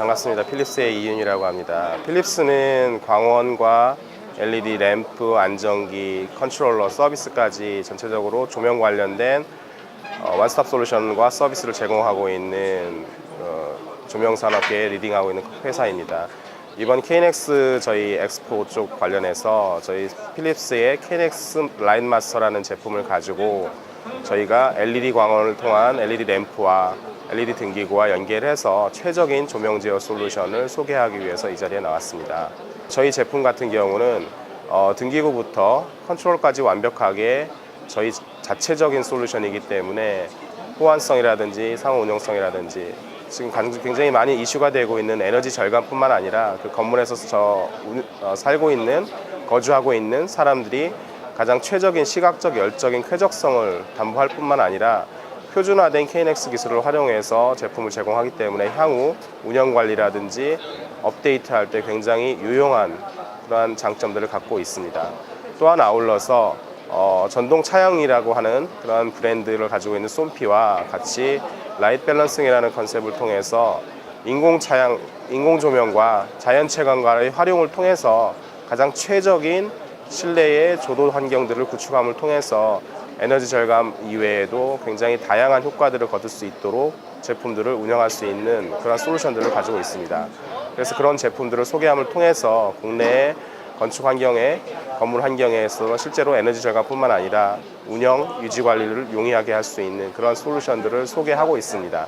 반갑습니다. 필립스의 이윤이라고 합니다. 필립스는 광원과 LED 램프, 안전기, 컨트롤러, 서비스까지 전체적으로 조명 관련된 어, 원스톱 솔루션과 서비스를 제공하고 있는 어, 조명 산업계에 리딩하고 있는 회사입니다. 이번 KNX 저희 엑스포 쪽 관련해서 저희 필립스의 KNX 라인 마스터라는 제품을 가지고 저희가 LED 광원을 통한 LED 램프와 LED 등기구와 연결해서 최적인 조명 제어 솔루션을 소개하기 위해서 이 자리에 나왔습니다. 저희 제품 같은 경우는 어, 등기구부터 컨트롤까지 완벽하게 저희 자체적인 솔루션이기 때문에 호환성이라든지 상호 운용성이라든지 지금 간- 굉장히 많이 이슈가 되고 있는 에너지 절감뿐만 아니라 그 건물에서 저 운- 어, 살고 있는 거주하고 있는 사람들이 가장 최적인 시각적 열적인 쾌적성을 담보할 뿐만 아니라 표준화된 KNX 기술을 활용해서 제품을 제공하기 때문에 향후 운영 관리라든지 업데이트할 때 굉장히 유용한 그러한 장점들을 갖고 있습니다. 또한 아울러서 어, 전동 차량이라고 하는 그런 브랜드를 가지고 있는 솜피와 같이 라이트 밸런싱이라는 컨셉을 통해서 인공 차양, 인공 조명과 자연 채광과의 활용을 통해서 가장 최적인 실내의 조도 환경들을 구축함을 통해서 에너지 절감 이외에도 굉장히 다양한 효과들을 거둘 수 있도록 제품들을 운영할 수 있는 그런 솔루션들을 가지고 있습니다. 그래서 그런 제품들을 소개함을 통해서 국내의 건축 환경에 건물 환경에서 실제로 에너지 절감뿐만 아니라 운영 유지 관리를 용이하게 할 수 있는 그런 솔루션들을 소개하고 있습니다.